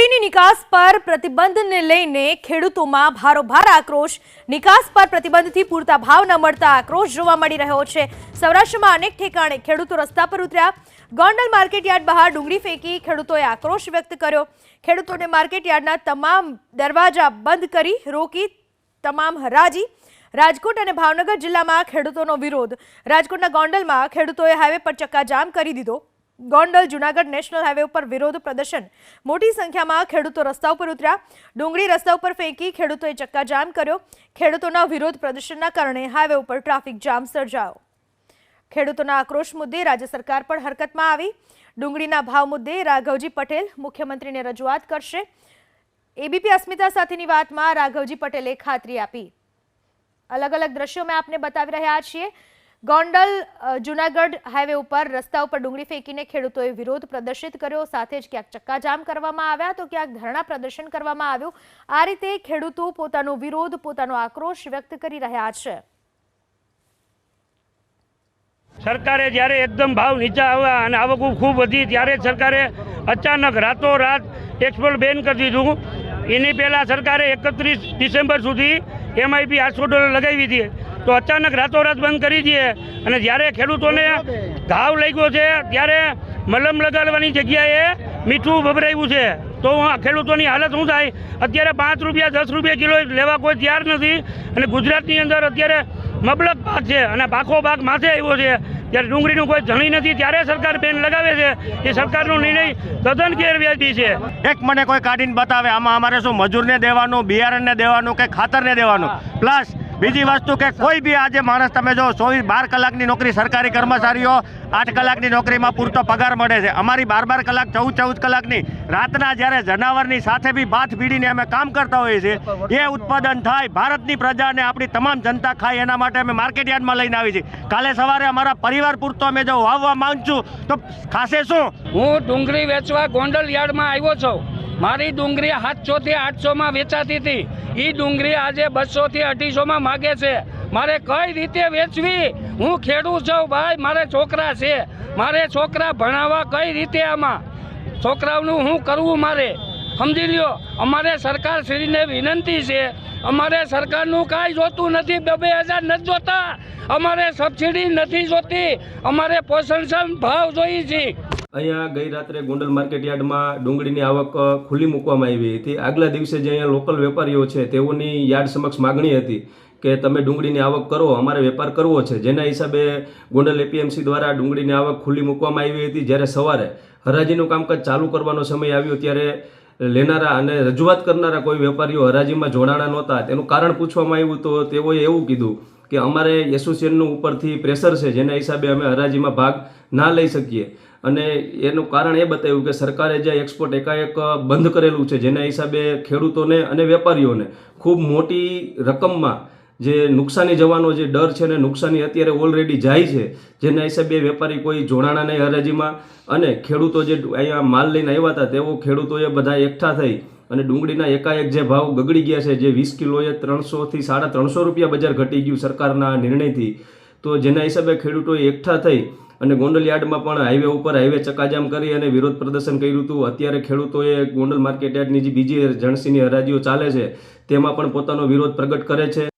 ડુંગળીની નિકાસ પર પ્રતિબંધને લઈને ખેડૂતોમાં ભારોભાર આક્રોશ. નિકાસ પર પ્રતિબંધથી પૂરતા ભાવ ન મળતા આક્રોશ જોવા મળી રહ્યો છે. સૌરાષ્ટ્રમાં અનેક ઠેકાણે ખેડૂતો રસ્તા પર ઉતર્યા. ગોંડલ માર્કેટ યાર્ડ બહાર ડુંગળી ફેંકી ખેડૂતોએ આક્રોશ વ્યક્ત કર્યો. ખેડૂતોને માર્કેટ યાર્ડના તમામ દરવાજા બંધ કરી રોકી તમામ હરાજી. રાજકોટ અને ભાવનગર જિલ્લામાં ખેડૂતોનો વિરોધ. રાજકોટના ગોંડલમાં ખેડૂતોએ હાઈવે પર ચક્કાજામ કરી દીધો. ગોંડલ જુનાગઢ નેશનલ હાઈવે ઉપર વિરોધ પ્રદર્શન. મોટી સંખ્યામાં ખેડૂતો રસ્તા ઉપર ઉતર્યા. ડુંગળી રસ્તા ઉપર ફેંકી ખેડૂતોએ ચક્કાજામ કર્યો. ખેડૂતોના વિરોધ પ્રદર્શનના કારણે હાઈવે ઉપર ટ્રાફિક જામ સર્જાયો. ખેડૂતોના આક્રોશ મુદ્દે રાજ્ય સરકાર પણ હરકતમાં આવી. ડુંગળીના ભાવ મુદ્દે રાઘવજી પટેલ મુખ્યમંત્રીને રજૂઆત કરશે. એબીપી અસ્મિતા સાથેની વાતમાં રાઘવજી પટેલે ખાતરી આપી. અલગ અલગ દ્રશ્યો મેં આપને બતાવી રહ્યા છીએ. ગોંડલ જુનાગઢ હાઈવે ઉપર રસ્તા ઉપર ડુંગળી ફેંકીને ખેડૂતોએ વિરોધ પ્રદર્શિત કર્યો. સાથે જ ક્યાંક ચક્કાજામ કરવામાં આવ્યા તો ક્યાંક ધરણા પ્રદર્શન કરવામાં આવ્યું. આ રીતે ખેડૂતો પોતાનો વિરોધ, પોતાનો આક્રોશ વ્યક્ત કરી રહ્યા છે. સરકારે જ્યારે એકદમ ભાવ નીચા આવ્યા અને આવક ખૂબ વધી, ત્યારે સરકારે અચાનક રાતોરાત એક્સપોર્ટ બેન કરી દીધું. એની પહેલાં સરકારે એકત્રીસ ડિસેમ્બર સુધી એમઆઈપી આઠસો ડોલર લગાવી હતી તો અચાનક રાતોરાત બંધ કરી દઈએ. અને જ્યારે ખેડૂતોને ઘાવ લાગ્યો છે, ત્યારે મલમ લગાડવાની જગ્યાએ મીઠું ભભરાયું છે. તો ખેડૂતોની હાલત શું થાય? અત્યારે પાંચ રૂપિયા, દસ રૂપિયા કિલો લેવા કોઈ તૈયાર નથી. અને ગુજરાતની અંદર અત્યારે મબલક પાક છે અને પાકો પાક માથે આવ્યો છે. ત્યારે ડુંગળીનું કોઈ ધણી નથી. ત્યારે સરકાર બેન લગાવે છે. એ સરકારનો નિર્ણય તદ્દન ગેરવ્યાજી છે. એક મને કોઈ કાઢીને બતાવે, આમાં અમારે શું મજૂરને દેવાનું, બિયારણને દેવાનું કે ખાતરને દેવાનું? પ્લસ બીજી વસ્તુ કે કોઈ બી આજે માણસ, તમે જો ચોવીસ, બાર કલાકની નોકરી, સરકારી કર્મચારીઓ આઠ કલાકની નોકરીમાં પૂરતો પગાર મળે છે. અમારી બાર બાર કલાક, ચૌદ ચૌદ કલાકની રાતના જ્યારે જનાવરની સાથે બી બાથ ભીડીને અમે કામ કરતા હોઈએ છીએ, એ ઉત્પાદન થાય, ભારતની પ્રજાને આપણી તમામ જનતા ખાય, એના માટે અમે માર્કેટ યાર્ડમાં લઈને આવી છીએ. કાલે સવારે અમારા પરિવાર પૂરતો અમે જો વાવવા માંગુ છું તો ખાસે શું? હું ડુંગળી વેચવા ગોંડલ યાર્ડમાં આવ્યો છું. મારી ડુંગળી સાતસોથી આઠસોમાં વેચાતી હતી. એ ડુંગળી આજે બસોથી અઢીસોમાં માગે છે. મારે કઈ રીતે વેચવી? હું ખેડૂત છું ભાઈ, મારે છોકરા છે. મારે છોકરા ભણાવવા કઈ રીતે આમાં? છોકરાઓનું હું કરવું મારે? સમજી લ્યો, અમારે સરકારશ્રીને વિનંતી છે. અમારે સરકારનું કાંઈ જોતું નથી, બે હજાર નથી જોતા. અમારે સબસિડી નથી જોતી. અમારે પોષણક્ષમ ભાવ જોઈએ છે. અહીંયા ગઈ રાત્રે ગોંડલ માર્કેટ યાર્ડમાં ડુંગળીની આવક ખુલ્લી મૂકવામાં આવી હતી. આગલા દિવસે જે અહીંયા લોકલ વેપારીઓ છે, તેઓની યાર્ડ સમક્ષ માગણી હતી કે તમે ડુંગળીની આવક કરો, અમારે વેપાર કરવો છે. જેના હિસાબે ગોંડલ એપીએમસી દ્વારા ડુંગળીની આવક ખુલ્લી મૂકવામાં આવી હતી. જ્યારે સવારે હરાજીનું કામકાજ ચાલુ કરવાનો સમય આવ્યો, ત્યારે લેનારા અને રજૂઆત કરનારા કોઈ વેપારીઓ હરાજીમાં જોડાણા નહોતા. તેનું કારણ પૂછવામાં આવ્યું તો તેઓએ એવું કીધું કે અમારે એસોસિએશનનું ઉપરથી પ્રેશર છે, જેના હિસાબે અમે હરાજીમાં ભાગ ના લઈ શકીએ. અને એનું કારણ એ બતાવ્યું કે સરકારે જે એક્સપોર્ટ એકાએક બંધ કરેલું છે, જેના હિસાબે ખેડૂતોને અને વેપારીઓને ખૂબ મોટી રકમમાં જે નુકસાની જવાનો જે ડર છે ને નુકસાની અત્યારે ઓલરેડી જાય છે, જેના હિસાબે વેપારી કોઈ જોડાણા નહીં હરાજીમાં. અને ખેડૂતો જે અહીંયા માલ લઈને આવ્યા હતા, તેઓ ખેડૂતોએ બધા એકઠા થઈ અને ડુંગળીના એકાએક જે ભાવ ગગડી ગયા છે, જે વીસ કિલોએ ત્રણસોથી સાડા ત્રણસો રૂપિયા બજાર ઘટી ગયું સરકારના નિર્ણયથી. તો જેના હિસાબે ખેડૂતોએ એકઠા થઈ અને ગોંડલ યાર્ડમાં પણ હાઈવે ઉપર હાઈવે ચકાજામ કરી અને વિરોધ પ્રદર્શન કર્યું હતું. અત્યારે ખેડૂતોએ ગોંડલ માર્કેટ યાર્ડની જે બીજી જણસીની હરાજીઓ ચાલે છે, તેમાં પણ પોતાનો વિરોધ પ્રગટ કરે છે.